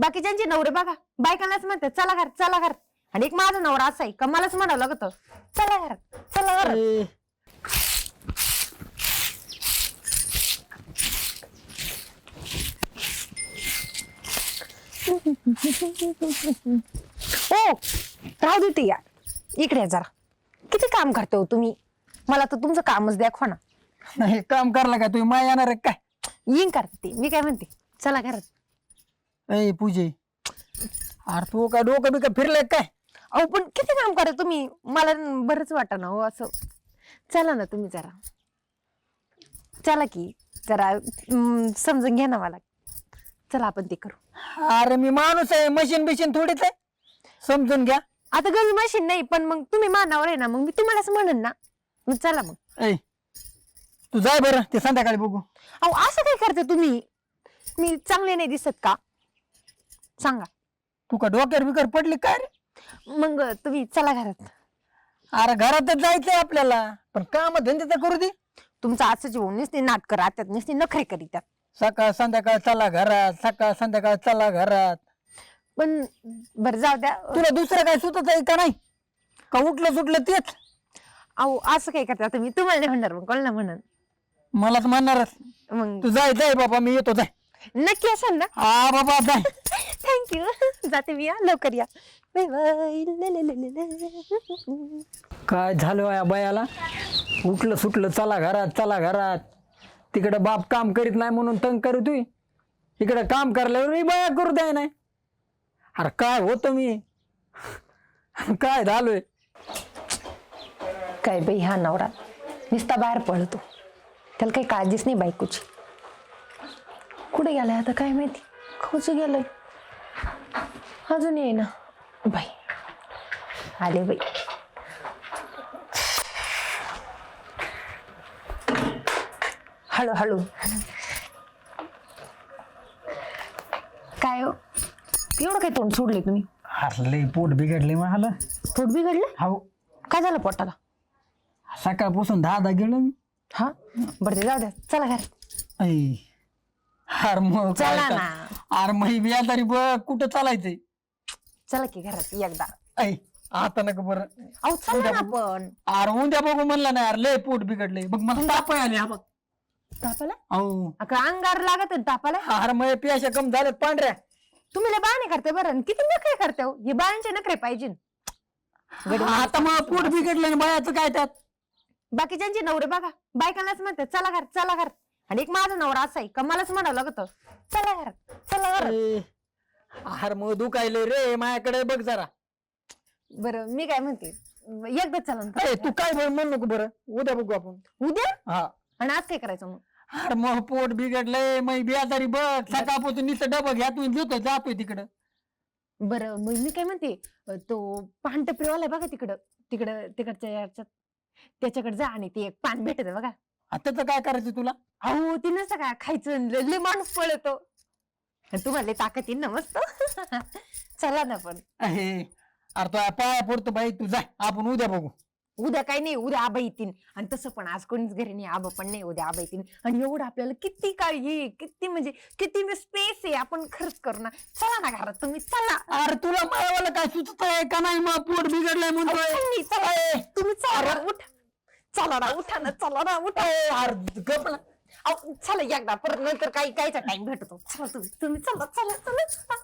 बाकीच्यांचे नवरे बघा. बायकांनाच म्हणतात चला घर चला घर आणि एक माझा नवरा असा आहे का मलाच म्हणावं लागत. चला घर चला घर ए, ओ राहू दे ते या. इकडे या जरा. किती काम करते हो तुम्ही? मला तर तुमचं कामच दाखवा ना नाही काम करला का तुम्ही माय येणार आहे काय? येईन करते मी काय म्हणते? चला घरात. ए पूजे. अरे तू काय डोकं बिकं फिरलंय काय? अहो पण किती काम करा तुम्ही? मला न- बरंच वाटा ना हो असं. चला ना तुम्ही जरा. चला की जरा हम्म, समजून घ्या ना मला. चला आपण ते करू. अरे मी माणूस आहे. मशीन बिशीन थोडीच आहे. समजून घ्या. आता गज मशीन नाही पण मग तुम्ही मानावर आहे ना मग मी तुम्हालाच म्हणन ना. मग चला मग. तू जाय बरं ते संध्याकाळी बघू. अहो असं काय करते तुम्ही? मी चांगले नाही दिसत का? सांगा. तू का डोक्यावर बिकर पडली काय रे? मग तुम्ही चला घरात. अरे घरातच जायचंय आपल्याला. पण काम धंदे तर करू दे. तुमचं असं जेवण नुसते नाटक राहतात नुसते नखरे करीतात. सकाळ संध्याकाळ चला घरात सकाळ संध्याकाळ चला घरात. पण बरं जाऊ द्या. तुला दुसरं काय सुचत आहे का नाही? का उठलं सुटलं तेच? अहो असं काय करता तुम्ही? तुम्हाला नाही म्हणणार मग कोणाला म्हणन? मलाच म्हणणारच. मग तू जाय जाय बाबा मी येतो जाय. नक्की असाल ना? हा बाबा जाय. थँक्यू जाते मी या लवकर या. Bye bye. काय झालं या बायाला? उठलं सुटलं चला घरात चला घरात. तिकडं बाप काम करीत नाही म्हणून तंग करू तू. इकडं काम करल्यावर मी बाया करू द्याय नाही. अरे काय होतं मी? काय झालोय? काय बाई हा नवरा नुसता बाहेर पळतो. त्याला काही काळजीच नाही बायकोची. कुठे गेलाय आता काय माहिती? खवच गेलंय? अजून ये ना. बाई. आले बाई. हळू हळू काय हो? एवढं काय तोंड सोडले तुम्ही? हरले पोट बिघडले मला पोट बिघडलं? हो काय झालं पोटाला? सकाळपासून दहा दहा गेलो मी. हा? बरं ते जाऊ द्या. चला घरात. ऐ हार मग चला ना. अरे मग बिया तरी बघ कुठं चालायचंय? चला की घरात एकदा. ऐ आता नका बरं. अहो चला ना पण अरे उद्या बघू म्हणलं नाही अरे लय पोट बिघडले बघ मला ताप आले हा बघ. तापाला? अहो. अगं अंगार लागत आहे तापाला. अरे मग पियाशा कम झाले पांढऱ्या. तुम्ही लय बाणे करते बरं. आणि किती नखरे करते हो? हे बायांचे नखरे पाहिजे. आता मग पोट बिघडलं ना बायाचं काय त्यात? बाकीच्यांचे नवरे बघा. बायकांनाच म्हणतात चला घर चला घर. आणि एक माझा नवरा असा आहे का मलाच म्हणावं लागत. चला घरात चला घरात अरे मग दुखायले रे माझ्याकडे बघ जरा. बरं मी काय म्हणते एकदा चला ना. ए, तू काय म्हणू नको बरं उद्या बघू आपण. उद्या? हा. आणि आज काय करायचं मग? अरे मग पोट बिघडलंय मग बियादारी बघ. सकाळपासून नुसतं डबं घ्या तू देतो जातोय तिकडं. बरं मग मी काय म्हणते अं, तो पान टपरीवाला आहे बघा तिकडं तिकडं तिकडच्या याच्यात. त्याच्याकडे जा आणि ते एक पान भेटत बघा. आता काय करायचं तुला? अहो ती नसतं खायचं लय लय माणूस पळतो. तुम्हाला ताकद येईल ना मस्त. चला ना पण. अहे, अरे तो पाया पडतो बाई तू जाय आपण उद्या बघू. उद्या काही नाही उद्या आबा येतील. आणि तसं पण आज कोणीच घरी नाही आबा पण नाही उद्या आबा येतील. आणि एवढं आपल्याला किती काळजी आहे, किती म्हणजे किती स्पेस आहे आपण खर्च करू ना. चला ना घरात तुम्ही चला. अरे तुला मायावाला काय सुचत आहे का नाही? मग पोट बिघडलंय म्हणतोय. तुम्ही चला तुम्ही चला ना, उठा. चला ना उठा ना चला ना उठा. अरे गप ना. अहो, चला एकदा परत नंतर काही कायचा टाइम भेटतो. चला तुम्ही तुम्ही चला चला चला.